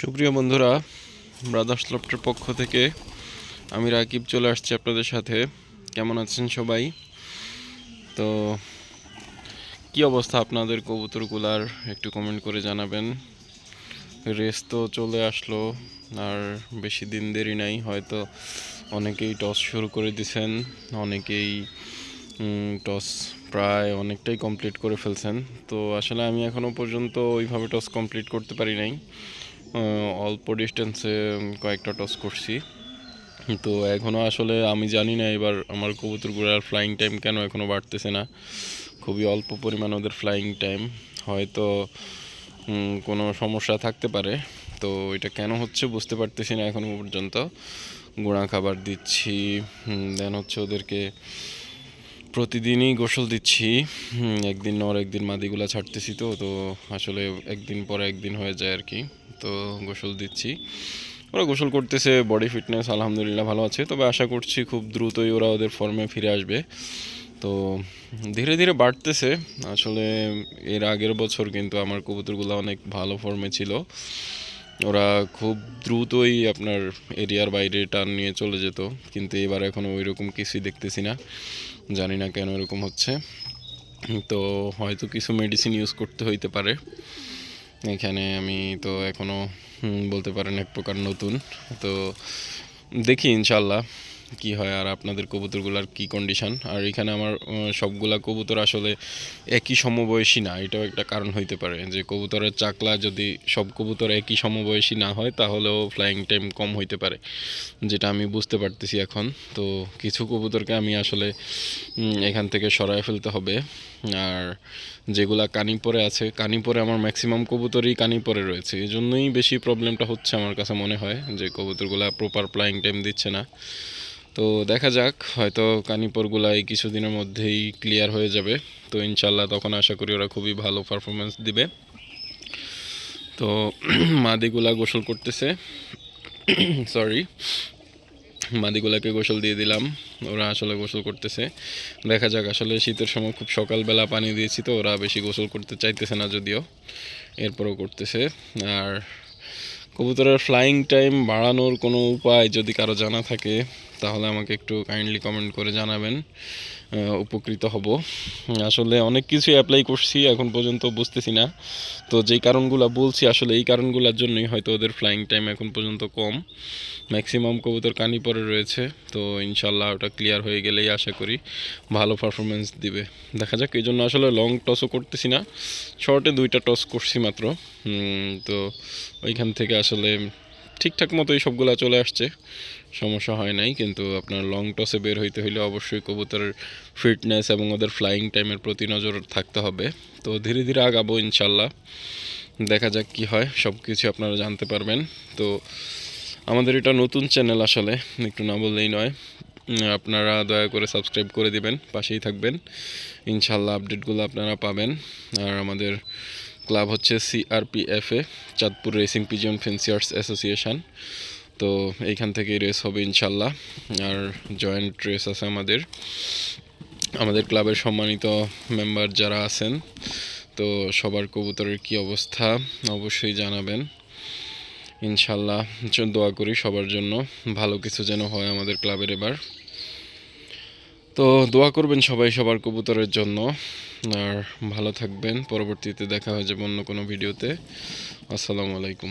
সুপ্রিয় বন্ধুরা ব্রাদার্স লফটের পক্ষ থেকে আমি রাকিব চলে আসছি আপনাদের সাথে। কেমন আছেন সবাই? তো কি অবস্থা আপনাদের কবুতরগুলার? একটু কমেন্ট করে জানাবেন। রেস তো চলে আসলো, আর বেশি দিন দেরি নাই, হয়তো অনেকেই টস শুরু করে দিছেন, অনেকেই টস প্রায় অনেকটাই কমপ্লিট করে ফেলছেন। তো আসলে আমি এখনও পর্যন্ত ওইভাবে টস কমপ্লিট করতে পারি নাই। অল্প ডিস্টেন্সে কয়েকটা টস করছি। তো এখনও আসলে আমি জানি না এবার আমার কবুতরগুলোর ফ্লাইং টাইম কেন এখনও বাড়তেছে না। খুবই অল্প পরিমাণ ওদের ফ্লাইং টাইম হয়তো কোনো সমস্যা থাকতে পারে। তো এটা কেন হচ্ছে বুঝতে পারতেছি না এখনও পর্যন্ত। গুঁড়া খাবার দিচ্ছি দেন হচ্ছে ওদেরকে প্রতিদিনই গোসল দিচ্ছি। একদিন নর একদিন মাদিগুলা ছাড়তেছি তো তো আসলে একদিন পরে একদিন হয়ে যায় আর কি। তো গোসল দিচ্ছি। ওরা গোসল করতেছে বডি ফিটনেস আলহামদুলিল্লাহ ভালো আছে। তবে আশা করছি খুব দ্রুতই ওরা ওদের ফর্মে ফিরে আসবে। তো ধীরে ধীরে বাড়তেছে। আসলে এর আগের বছর কিন্তু আমার কবুতরগুলো অনেক ভালো ফর্মে ছিল। ওরা খুব দ্রুতই আপনার এরিয়ার বাইরে টার্ন নিয়ে চলে যেত, কিন্তু এবার এখনও ওই রকম কিছুই দেখতেছি না। জানি না কেন এরকম হচ্ছে। তো হয়তো কিছু মেডিসিন ইউজ করতে হইতে পারে। এখানে আমি তো এখনও বলতে পারেন এক প্রকার নতুন। তো দেখি ইনশাল্লাহ। কি হয় আর আপনাদের কবুতরগুলার কি কন্ডিশন আর এখানে আমার সবগুলা কবুতর আসলে একই সমবয়সী না, এটাও একটা কারণ হইতে পারে। যে কবুতরের চাকলা যদি সব কবুতর একই সমবয়সী না হয়, তাহলেও ফ্লাইং টাইম কম হইতে পারে, যেটা আমি বুঝতে পারতেছি এখন। তো কিছু কবুতরকে আমি আসলে এখান থেকে সরায় ফেলতে হবে। আর যেগুলা কানি পরে আছে কানি পরে আমার ম্যাক্সিমাম কবুতরই কানি পরে রয়েছে। এই জন্যই বেশি প্রবলেমটা হচ্ছে আমার কাছে মনে হয়, যে কবুতরগুলা প্রপার ফ্লাইং টাইম দিচ্ছে না। তো দেখা যাক, হয়তো কানিপরগুলা এই কিছুদিনের মধ্যেই ক্লিয়ার হয়ে যাবে। তো ইনশাল্লাহ তখন আশা করি ওরা খুবই ভালো পারফরমেন্স দিবে। তো মাদিগুলা গোসল করতেছে। সরি মাদিগুলাকে গোসল দিয়ে দিলাম। ওরা আসলে গোসল করতেছে। দেখা যাক, আসলে শীতের সময় খুব সকালবেলা পানি দিয়েছি তো, ওরা বেশি গোসল করতে চাইতেছে না যদিও। এরপরও করতেছে। আর কবুতরের ফ্লাইং টাইম বাড়ানোর কোনো উপায় যদি কারও জানা থাকে তাহলে আমাকে একটু কাইন্ডলি কমেন্ট করে জানাবেন উপকৃত হব। আসলে অনেক কিছু অ্যাপ্লাই করছি, এখন পর্যন্ত বুঝতেছি না। তো যেই কারণগুলো বলছি, আসলে এই কারণগুলোর জন্যই হয়তো ওদের ফ্লাইং টাইম এখন পর্যন্ত কম। ম্যাক্সিমাম কবুতর কানি পরে রয়েছে, তো ইনশাল্লাহ ওটা ক্লিয়ার হয়ে গেলেই আশা করি ভালো পারফরমেন্স দিবে। দেখা যাক এই জন্য আসলে লং টসও করতেছি না। শর্টে দুইটা টস করছি মাত্র। তো ওইখান থেকে আসলে ঠিকঠাক মতোই সবগুলা চলে আসছে। সমস্যা হয় নাই, কিন্তু আপনার লং টসে বের হইতে হইলে অবশ্যই কবুতরের ফিটনেস এবং ওদের ফ্লাইং টাইমের প্রতি নজর থাকতে হবে। তো ধীরে ধীরে আগাবো ইনশাল্লাহ দেখা যাক কি হয় সব কিছু আপনারা জানতে পারবেন। তো আমাদের এটা নতুন চ্যানেল আসলে, একটু না বললেই নয়। আপনারা দয়া করে সাবস্ক্রাইব করে দিবেন, পাশেই থাকবেন। ইনশাল্লাহ আপডেটগুলো আপনারা পাবেন। আর আমাদের ক্লাব হচ্ছে CRPFA Chandpur racing pigeon fanciers association তো এইখান থেকেই রেস হবে ইনশাল্লাহ। আর জয়েন্ট রেস আছে আমাদের। আমাদের ক্লাবের সম্মানিত মেম্বার যারা আছেন, তো সবার কবুতরের কি অবস্থা অবশ্যই জানাবেন। ইনশাল্লাহ দোয়া করি সবার জন্য। ভালো কিছু যেন হয় আমাদের ক্লাবের এবার। তো দোয়া করবেন সবাই সবার কবুতরের জন্য। আর ভালো থাকবেন। পরবর্তীতে দেখা হয়ে যাবে অন্য কোনো ভিডিওতে। আসসালামু আলাইকুম।